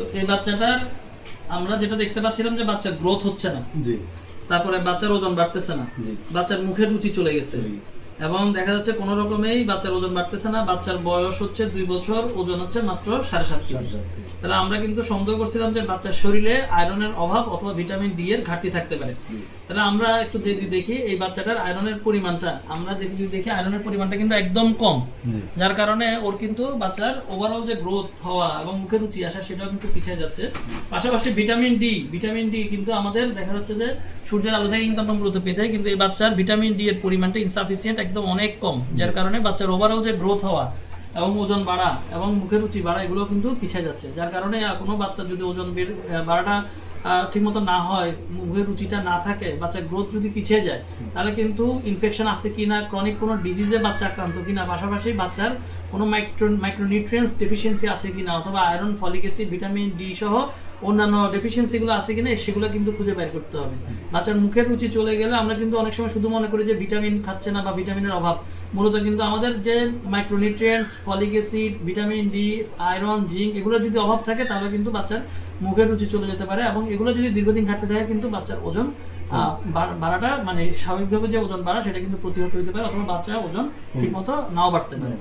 তো এই বাচ্চাটার আমরা যেটা দেখতে পাচ্ছিলাম যে বাচ্চার গ্রোথ হচ্ছে না। জি। তারপরে বাচ্চার ওজন বাড়তেছে না। জি। বাচ্চার মুখে রুচি চলে গেছে। এবং দেখা যাচ্ছে কোনো রকমেই বাচ্চার ওজন বাড়তেছে না। বাচ্চার বয়স হচ্ছে দুই বছর ওজন হচ্ছে মাত্র সাড়ে সাত কেজি। তাহলে আমরা কিন্তু সন্দেহ করছিলাম যে বাচ্চার শরীরে আয়রনের অভাব অথবা ভিটামিন ডি এর ঘাটতি থাকতে পারে। তাহলে আমরা একটু যদি দেখি এই বাচ্চাটার আয়রনের পরিমাণটা। আমরা দেখি যদি দেখি আয়রনের পরিমাণটা কিন্তু একদম কম। যার কারণে ওর কিন্তু বাচ্চার ওভারঅল যে গ্রোথ হওয়া এবং মুখে রুচি আসা সেটাও কিন্তু পিছিয়ে যাচ্ছে। পাশাপাশি ভিটামিন ডি ভিটামিন ডি কিন্তু আমাদের দেখা যাচ্ছে যে সূর্যের আলো থেকে কিন্তু আমরা মূলত পেতে কিন্তু এই বাচ্চার ভিটামিন ডি এর পরিমাণটা ইনসাফিসিয়েন্ট একদম অনেক কম, যার কারণে বাচ্চার ওভারঅল যে গ্রোথ হওয়া এবং ওজন বাড়া এবং মুখের রুচি বাড়া এগুলো কিন্তু পিছিয়ে যাচ্ছে। যার কারণে কোনো বাচ্চার যদি ওজন বাড়াটা ঠিকমতো না হয়, মুখের রুচিটা না থাকে, বাচ্চার গ্রোথ যদি পিছিয়ে যায়, তাহলে কিন্তু ইনফেকশন আছে কিনা ক্রনিক কোনো ডিজিজে বাচ্চা আক্রান্ত কিনা, পাশাপাশি বাচ্চার কোনো মাইক্রো মাইক্রোনিউট্রিয়েন্টস ডেফিসিয়েন্সি আছে কিনা, অথবা iron folic acid vitamin D সহ অন্যান্য ডেফিসিয়েন্সিগুলো আছে কিনা, সেগুলো কিন্তু খুঁজে বের করতে হবে। বাচ্চার মুখের রুচি চলে গেলে আমরা কিন্তু অনেক সময় শুধু মনে করি যে ভিটামিন খাচ্ছে না বা ভিটামিনের অভাব। মূলত কিন্তু আমাদের যে micronutrients folic acid vitamin D iron zinc এগুলো যদি অভাব থাকে, তাহলে কিন্তু বাচ্চার মুখের রুচি চলে যেতে পারে এবং এগুলো যদি দীর্ঘদিন ঘাটতে থাকে, কিন্তু বাচ্চার ওজন বাড়াটা মানে স্বাভাবিকভাবে যে ওজন বাড়া, সেটা কিন্তু প্রতিহত হতে পারে অথবা বাচ্চার ওজন ঠিকমতো নাও বাড়তে পারে।